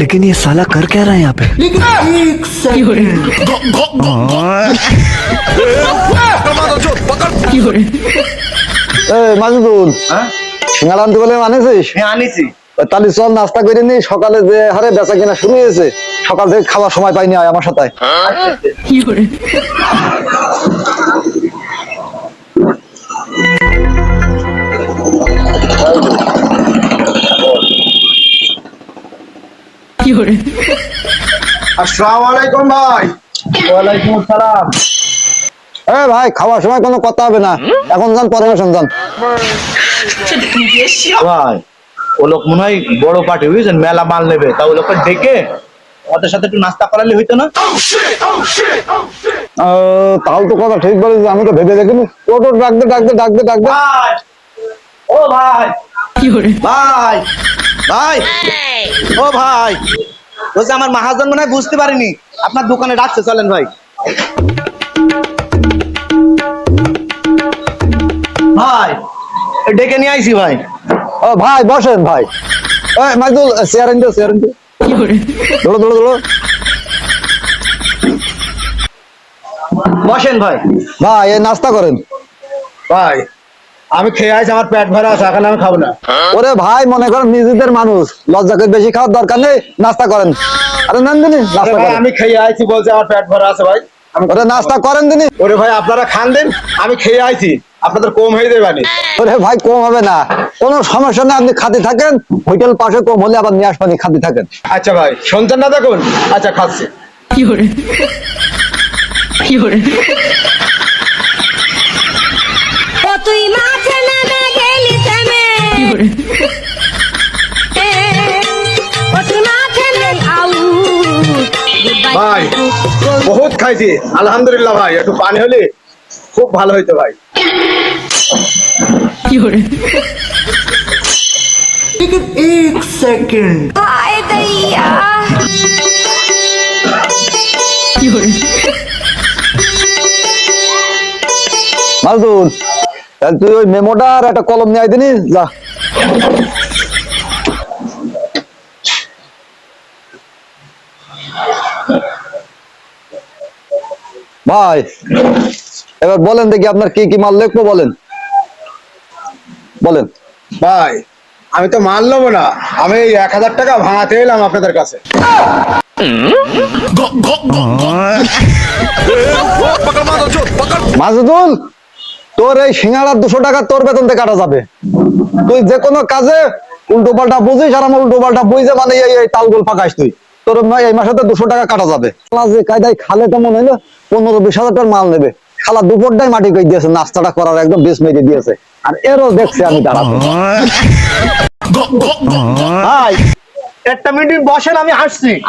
लेकिन ये साला कर क्या रहा है यहाँ पे এই মাজুদুল হ্যাঁ সিঙ্গাড়া আনতে বলে মানেছিস হ্যাঁ আনিছি তাহলে চল নাস্তা করে নি সকালে যে হারে বেচা কিনা শুরু হয়েছে সকাল থেকে খাওয়ার সময় পাইনি আয় আমার সাথে আয়। আসসালামু আলাইকুম ভাই। ওয়ালাইকুম আসসালাম। এ ভাই খাওয়ার সময় কোনো কথা হবে না। এখন যান পরামর্শন যান। ভাই ও লোক মনে হয় বড় পার্টি বুঝছেন? মেলা মাল নেবে। তা ও লোককে ডেকে ওদের সাথে একটু নাস্তা করালে হইতো না? তাও তো কথা ঠিক বলেছিস আমি তো ভেবে দেখিনি। ও তো ডাকতে ডাকতে ডাকতে ডাকতে। ভাই ও ভাই। ভাই ভাই ও ভাই। বলছে আমার মহাজন মনে হয় বুঝতে পারিনি। আপনার দোকানে ডাকছে চলেন ভাই। ভাই ডেকে নিয়ে আইছি ভাই। ও ভাই বসেন ভাই। মাজুল চেয়ার আনতে দৌড়ো দৌড়ো দৌড়ো বসেন ভাই। ভাই নাস্তা করেন। ভাই আমি খেয়ে আছি আমার পেট ভরা আছে এখন আমি খাব না। ওরে ভাই মনে করেন নিজেদের মানুষ লজ্জা করে বেশি খাওয়ার দরকার নেই নাস্তা করেন। আরে নেন দিনি নাস্তা করেন। আমি খেয়ে আইছি বলছে আমার পেট ভরা আছে ভাই। আমি ওরে নাস্তা করেন দিনি। ওরে ভাই আপনারা খান দেন আমি খেয়ে আইছি। আপনাদের কম হয়ে যাবে না ওরে ভাই কম হবে না। কোনো সমস্যা নেই আপনি খাতে থাকেন। হোটেল পাশে কম হলে আবার নিয়ে আসবেন খাতে থাকেন। আচ্ছা ভাই শুনছেন না দেখুন? আচ্ছা খাচ্ছি। ও ভাই বহুত খাইছি। আলহামদুলিল্লাহ ভাই একটু পানি হলে খুব ভালো হইতো ভাই। হায় দইয়া মালদুল তাহলে তুই ওই মেমোটা আর একটা কলম নিয়ে আয় দিনি যা। ভাই এবার বলেন দেখি আপনার কি কি মাল লিখব বলেন। বলেন। ভাই আমি তো মাল নেব না। আমি এক হাজার টাকা ভাঙাতে এলাম আপনাদের কাছে। মাজুদুল তোর এই সিঙ্গাড়ার দুশো টাকা তোর বেতন থেকে কাটা যাবে। তুই যে কোনো কাজে উল্টো পাল্টা বুঝিস আর আমার উল্টো পাল্টা বুঝে মানে এই তালগোল ফাঁকাস তুই। তোর এই মাসে দুশো টাকা কাটা যাবে। কায়দায় খালে তো মনে হলো পনেরো বিশ হাজার টাকার মাল নেবে। খালা দুপুরটাই মাটি কই দিয়েছে নাস্তাটা করার একদম বেশ মেরে দিয়েছে। আর এরও দেখছে আমি দাঁড়াবো। ভাই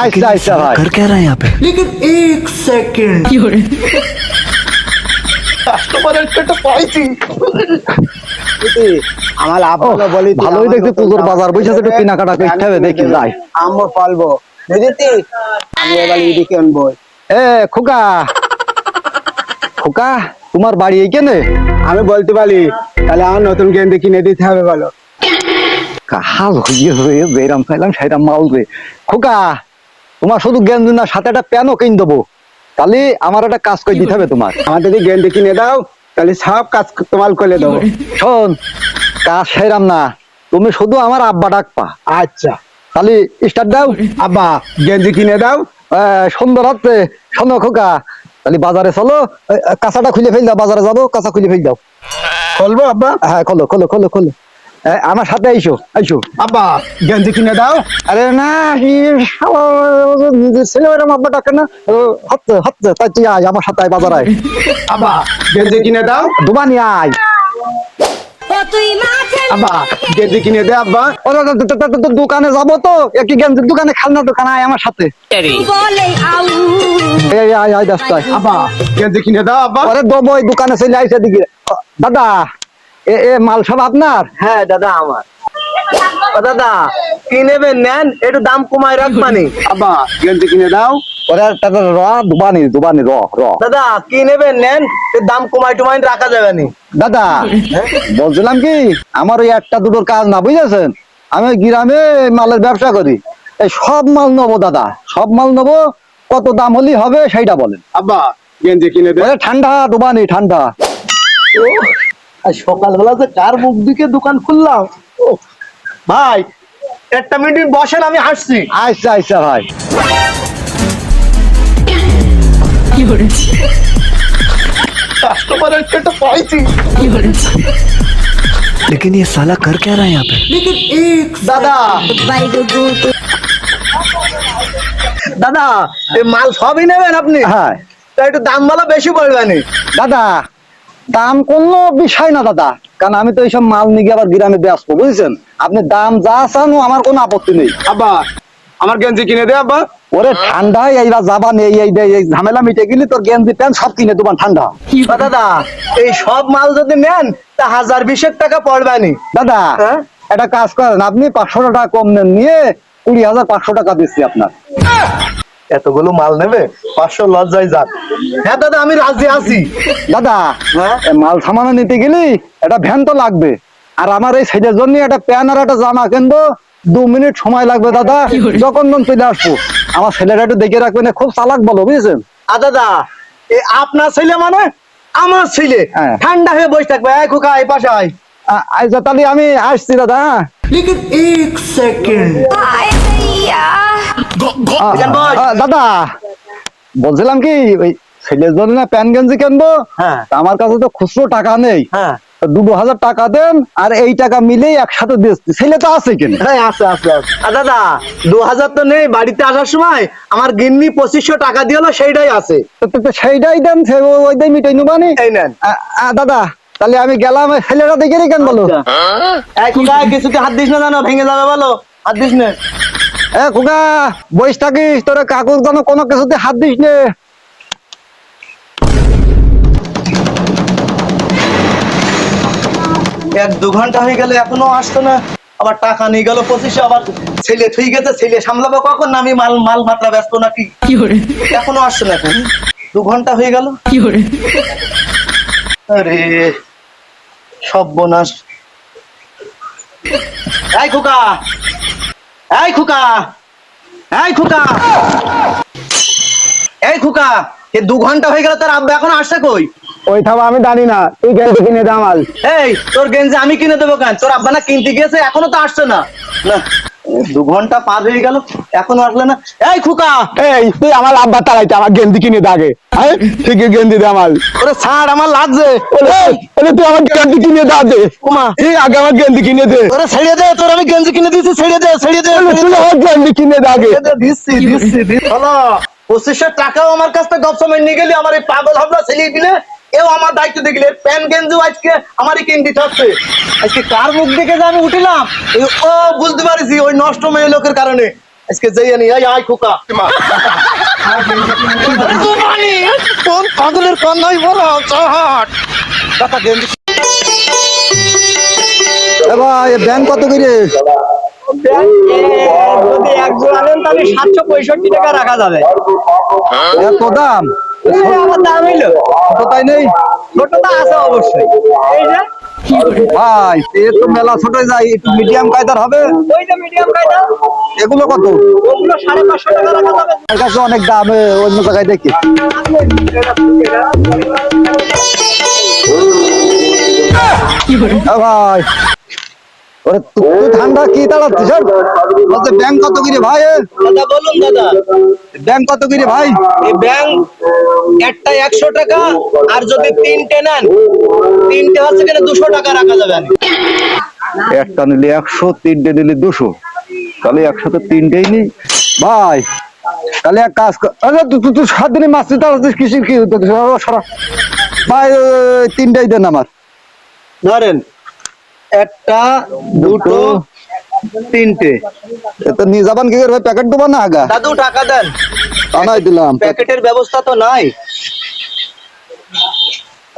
আচ্ছা, আচ্ছা, কেনাকাটা দেখি যাই। আমি খোকা। খোকা তোমার বাড়ি এইখানে? আমি বলতে পারি তাহলে আমার নতুন গেন্দি কিনে দিতে হবে বলো। হয়ে বেরাম খাইলাম সেরাম মাল রে। খোকা তোমার শুধু না সাথে একটা প্যানও কিন দেবো। তাহলে আমার একটা কাজ করে দিতে হবে তোমার। আমার যদি গেন্দি কিনে দাও তাহলে সব কাজ তোমার করে দেবো। শোন কাজ সেরাম না। তুমি শুধু আমার আব্বা ডাকপা আচ্ছা। তাহলে স্টার্ট দাও। আব্বা গেঞ্জি কিনে দাও। আহ, সুন্দর হচ্ছে শোনো খোকা তাহলে বাজারে চলো কাঁচাটা খুলে ফেল দাও বাজারে যাব কাঁচা খুলে ফেল দাও। খুলবো আব্বা? হ্যাঁ খোলো খোলো খোলো খোলো। আমার সাথে আইসো আইসো। আব্বা গেঞ্জি কিনে দাও। আরে না ছেলে ওরম আব্বা ডাকে না। হচ্ছে হচ্ছে তাই তুই আয় আমার সাথে আয় বাজার আয়। আব্বা গেঞ্জি কিনে দাও। দুবানি আয়। আব্বা গেঞ্জি কিনে দে আব্বা। দোকানে যাব তো? গেঞ্জির দোকানে খালনা দোকান আয় আমার সাথে। বলে আয় আয় আব্বা গেঞ্জি কিনে দাও আব্বা। আরে দেবো ওই দোকানে চলে আইসা দিকে দাদা এ এ মাল সব আপনার? হ্যাঁ দাদা আমার। দাদা কি নেবেন নেন? একটু দাম কমায় রাখবানি। আব্বা গেঞ্জি কিনে দাও। ওরে দাদা র দুবানি দুবানি র র। দাদা কি নেবেন নেন? এর দাম কমায় টমায় রাখা যাবে নি। দাদা বলছিলাম কি আমার ওই একটা দুটোর কাজ না বুঝেছেন? আমি গ্রামে মালের ব্যবসা করি। এই সব মাল নেব দাদা। সব মাল নেব কত দাম হলেই হবে সেইটা বলেন। আব্বা গেঞ্জি কিনে দে। ওরে ঠান্ডা দোবানি ঠান্ডা। আর সকালবেলা যে কার মুখ দিকে দোকান খুললাম ও ভাই একটা মিনিট বসেন আমি হাসছি আচ্ছা আচ্ছা ভাই কাস্টমারের একটা পাইছি लेकिन ये साला कर क्या रहा है यहाँ पे দাদা দাদা এই মাল সবই নেবেন আপনি হ্যাঁ তা একটু দাম বলা বেশি পড়বে নি দাদা দাম কোনো বিষয় না দাদা। কারণ আমি তো এইসব মাল নিয়ে আবার গ্রামে ব্যস্ত বুঝছেন? আপনি দাম যা চান আমার কোনো আপত্তি নেই। আব্বা আমার গেঞ্জি কিনে দে আব্বা। ওরে ঠান্ডায় এইবার যাবা নেই এই এই এই ঝামেলা মিটে গেলি তোর গেঞ্জি প্যান্ট সব কিনে দেবান ঠান্ডা। দাদা এই সব মাল যদি নেন তা হাজার বিশেক টাকা পড়বে নি। দাদা হ্যাঁ? একটা কাজ করেন আপনি পাঁচশো টাকা কম নেন নিয়ে কুড়ি হাজার পাঁচশো টাকা দিচ্ছি আপনার। এতগুলো মাল নেবে? পাঁচশো লজ্জায় যান হ্যাঁ দাদা আমি রাজি আছি। দাদা হ্যাঁ? মাল সামানো নিতে গেলি একটা ভ্যান তো লাগবে। আর আমার এই ছেলের জন্য একটা প্যান আর একটা জামা কিনবো দু মিনিট সময় লাগবে দাদা। যখন মন চলে আসব। আমার ছেলেটা একটু দেখে রাখবেন খুব চালাক বলো বুঝেছেন? আর দাদা এ আপনার ছেলে মানে? আমার ছেলে। হ্যাঁ। ঠান্ডা হয়ে বসে থাকবে। এই খোকা এই পাশে আয়। আচ্ছা তাহলে আমি আসছি দাদা হ্যাঁ? বস। আ, দাদা বলছিলাম কি ওই ছেলের জন্য না প্যান গেঞ্জি কিনবো? হ্যাঁ। আমার কাছে তো খুচরো টাকা নেই। হ্যাঁ। দুটো হাজার টাকা দেন আর এই টাকা মিলেই একসাথে দিচ্ছি। ছেলে তো আছে কিনে? হ্যাঁ আছে আছে। আর দাদা দু হাজার তো নেই বাড়িতে আসার সময় আমার গিন্নি পঁচিশশো টাকা দিয়েলো সেইটাই আছে। তো- তো- তো সেইটাই দেন সে ও- ওইটাই মিটাই নেবানি এই নেন। দাদা তাহলে আমি গেলাম ছেলেটা দেখে রেখেন বলো। এই কিছুতে হাত দিস না জানো ভেঙে যাবে বলো। হাত দিস না। এ খোকা বইস থাকিস তোর কাকুর কোনো কোনো কিছুতে হাত দিস নে। এক দু ঘণ্টা হয়ে গেল এখনও আসতো না। আবার টাকা নিয়ে গেল পঁচিশে আবার ছেলে থুই গেছে ছেলে সামলাবো কখন? না আমি মাল মাল মাত্রা ব্যস্ত নাকি? এখনও আসছে না এখন। দু ঘণ্টা হয়ে গেল। আরে সব বোনাস এই খোকা এই খোকা এই খোকা। এই খোকা এ দু ঘণ্টা হয়ে গেল তার আব্বা এখন আসছে কই? ওই থাবা আমি জানি না। তুই গেঞ্জি কিনে দে আমার। এই তোর গেঞ্জি আমি কিনে দেবো কেন? তোর আব্বা না কিনতে গিয়েছে এখনও তো আসছে না। না। দু ঘণ্টা পার হয়ে গেল এখনও আসলে না। এই খুকা! এই তুই আমার আব্বা তারাইতে আমার গেঞ্জি কিনে দে হ্যাঁ ঠিক গেঞ্জি দে আমার। ওরে ছাড় আমার লাগছে। ওরে, তুই আমার গেঞ্জি কিনে দে ওমা তুই আগে আমার গেঞ্জি কিনে দে। ওরে ছেড়ে দে তোর আমি গেঞ্জি কিনে দিয়েছি ছেড়ে দে ছেড়ে দে তুই আমার গেঞ্জি কিনে দে আগে। ছেড়ে দে, দিচ্ছি দিচ্ছি দিচ্ছি। হলো পঁচিশশো টাকাও আমার কাছ থেকে গপসময় নিয়ে গেলি আমার এই পাগল হাবলা ছেলে দিলে। এও আমার দায়িত্ব দেখলে প্যান গেঞ্জিও আজকে আমারই কিনে দিতে হচ্ছে আজকে কার মুখ দেখে যে আমি উঠিলাম? ও বুঝতে পারছি ওই নষ্ট মেয়ে লোকের কারণে। আজকে যাই আনি এই আয় খোকা। কোন পাগলের বলো চহট। টাকা গেঞ্জি ভাই ব্যাংক কত করে? যদি এক জোড়া নেন তাহলে সাতশো পঁয়ষট্টি টাকা রাখা যাবে। এত দাম? আমার দাম হইল। তাই নেই? ছোটটা আছে অবশ্যই। এই যে। ভাই এ তো মেলা ছোট যায় একটু মিডিয়াম কায়দার হবে। ওই মিডিয়াম কায়দা। এগুলো কত? ওগুলো সাড়ে পাঁচশো টাকা রাখা যাবে। এর কাছে অনেক দাম অন্য জায়গায় দেখি। ভাই ওরে তুই ঠান্ডা কি তাড়াচ্ছিস বলছে ব্যাংক কত করে ভাই এ? দাদা বলুন দাদা। ব্যাংক কত করে ভাই? এই ব্যাংক একটা একশো টাকা আর যদি তিনটে নেন তিনটে হচ্ছে কিনা দুশো টাকা রাখা যাবে। একটা নিলে একশো তিনটে নিলে দুশো। তাহলে একসাথে তিনটেই নি ভাই তাহলে এক কাজ কর। আরে তুই তুই সাত দিনে মাছ দিতে আসছিস কিসের কি সরা। ভাই তিনটেই দেন আমার। ধরেন একটা দুটো তিনটে। এ তো নিয়ে যাবান কি করবে প্যাকেট দেবো না আগা? দাদু টাকা দেন। তা নাই দিলাম। প্যাকেটের ব্যবস্থা তো নাই।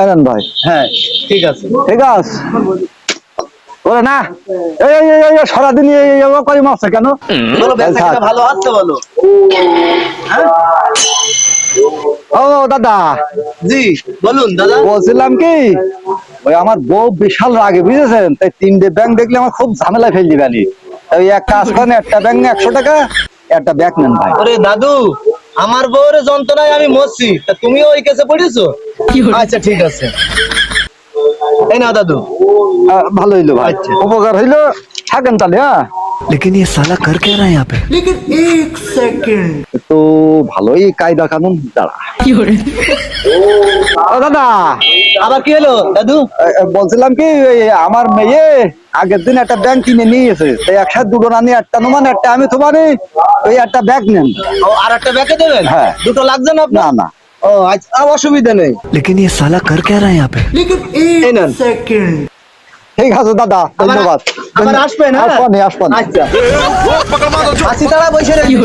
আনেন ভাই। হ্যাঁ ঠিক আছে। ঠিক আছে ওরে না এই এই, এই এই সারাদিন এই এই এই করি কেন? বলো ব্যবসা ভালো হচ্ছে বলো। ও দাদা। জি বলুন দাদা। বলছিলাম কি? ওই আমার বউ বিশাল রাগে বুঝেছেন? তাই তিনটে ব্যাংক দেখলে আমার খুব ঝামেলা ফেল দিবানি তাই এক কাজ করেন একটা ব্যাংক একশো টাকা একটা ব্যাগ নেন ভাই। ওরে দাদু আমার বউর যন্ত্রণায় আমি মরছি। তা তুমিও ওই কেসে পড়েছো? আচ্ছা ঠিক আছে। এই না দাদু। আহ, ভালো হইল ভাই। আচ্ছা। উপকার হইল? থাকেন তাহলে হ্যাঁ? लेकिन ये साला कर क्या रहा है यहाँ पे তো ভালোই কায়দা কানুন দাঁড়া ও দাদা আবার কি হলো দাদু এ, এ, বলছিলাম কি এই আমার মেয়ে আগের দিন একটা ব্যাগ কিনে নিয়ে গেছে সেই একসাথে দুটো না নিয়ে একটা নোমান একটা আমি তোমারই ওই একটা ব্যাগ নেন ও আর একটা ব্যাকে দেবেন হ্যাঁ। দুটো লাগছে না না আপনার না ও আচ্ছা আ, অসুবিধা নেই लेकिन ये साला कर क्या रहा है यहाँ पे এই নেন ঠিক আছে দাদা ধন্যবাদ আবার আসবানি আচ্ছা। আসি তারা বসে রেখে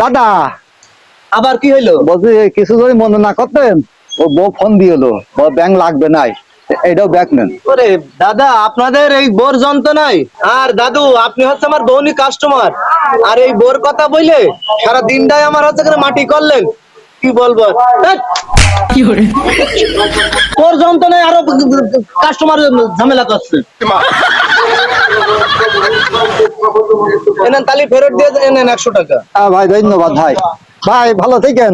দাদা। আবার কি হইল? বলছি কিছু যদি মনে না করতেন ও বউ ফোন দিয়েলো। ও ব্যাংক লাগবে নাই। এইটাও ব্যাগ নেন। ওরে দাদা আপনাদের এই বোর যন্ত্রণাই আর দাদু আপনি হচ্ছে আমার বৌনি কাস্টমার আর এই বোর কথা বইলে সারা দিনটাই আমার হচ্ছে করে মাটি করলেন। কি বলব। তোর যন্ত্রণায় আরও কাস্টমার ঝামেলা করছে এনেন তালি ফেরত দিয়ে এনেন একশো টাকা। হ্যাঁ ভাই ধন্যবাদ ভাই। ভাই ভালো থাকেন।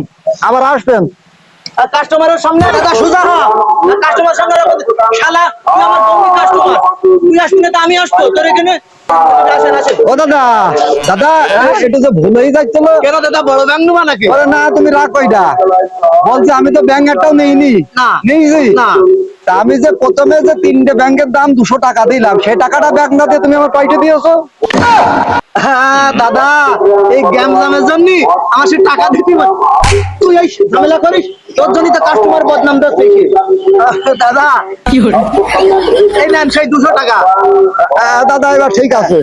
আবার আসবেন। আর কাস্টমারের সামনে দাদা সোজা হ। কাস্টমার সামনে শালা আমার কাস্টমার তুই আসবি না তো আমি আসব। তোর এখানে ও দাদা দাদা এটা যে ভুল হয়ে যাচ্ছিল কেন দাদা বড় ব্যাংক নেবা নাকি? না তুমি রাখো এটা বলছি আমি তো ব্যাংক একটাও নেইনি। না। নিয়েছি না। তা আমি যে প্রথমে যে তিনটে ব্যাংকের দাম দুশো টাকা দিলাম সেই টাকাটা ব্যাংক না দিয়ে তুমি আমার পাইটে দিয়েছ? হ্যাঁ দাদা এই গ্যাম জামের জন্য আমার সে টাকা দিতে। তুই এই ঝামেলা করিস তোর জন্য তো কাস্টমার বদনাম দেখি দাদা এই নেন সেই দুশো টাকা। দাদা এবার ঠিক আছে।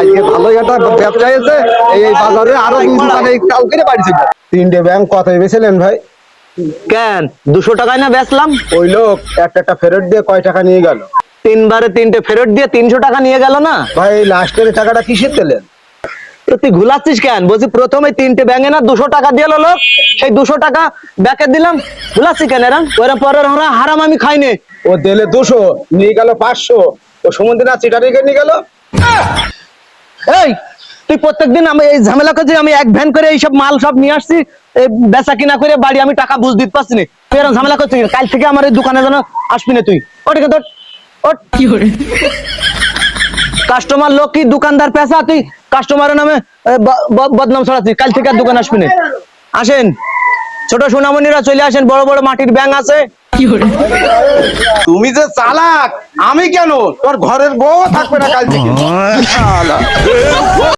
আজকে ভালোই একটা ব্যবসা হয়েছে এই বাজারে আরও দুই দোকানে কালকে বাড়িছে তিনটে ব্যাংক কত বেছিলেন ভাই। কেন? দুশো টাকায় না বেচলাম? ওই লোক একটা একটা ফেরত দিয়ে কয় টাকা নিয়ে গেল? তিনবারে তিনটে ফেরত দিয়ে তিনশো টাকা নিয়ে গেল না? ভাই লাস্টের টাকাটা কিসের দিলেন তো তুই ঘুলাচ্ছিস কেন? বলছি প্রথমে তিনটে ব্যাঙে না দুশো টাকা দিয়ে লোক। সেই দুশো টাকা ব্যাকে দিলাম। ঘুলাচ্ছি কেন এরা ওরা পরের ওরা হারাম আমি খাইনি। ও দিলে দুশো নিয়ে গেল পাঁচশো। ও সমুদ্রে না চিটারিকে নিয়ে গেল? এই তুই প্রত্যেকদিন আমি এই ঝামেলা করছি আমি এক ভ্যান করে এইসব মাল সব নিয়ে আসছি এই বেচা কিনা করে বাড়ি আমি টাকা বুঝ দিতে পারছি না। তুই এরকম ঝামেলা করছিস কাল থেকে আমার এই দোকানে যেন আসবি না তুই। ওটাকে তোর ওট কাস্টমার লোক কি দোকানদার পেশা তুই কাস্টমারের নামে বদনাম ছড়াচ্ছিস। কাল থেকে আর দোকান আসবি না। আসেন। ছোট সোনামণিরা চলে আসেন বড় বড় মাটির ব্যাং আছে। তুমি যে চালাক আমি কেন? তোর ঘরের বউ থাকবে না কাল থেকে।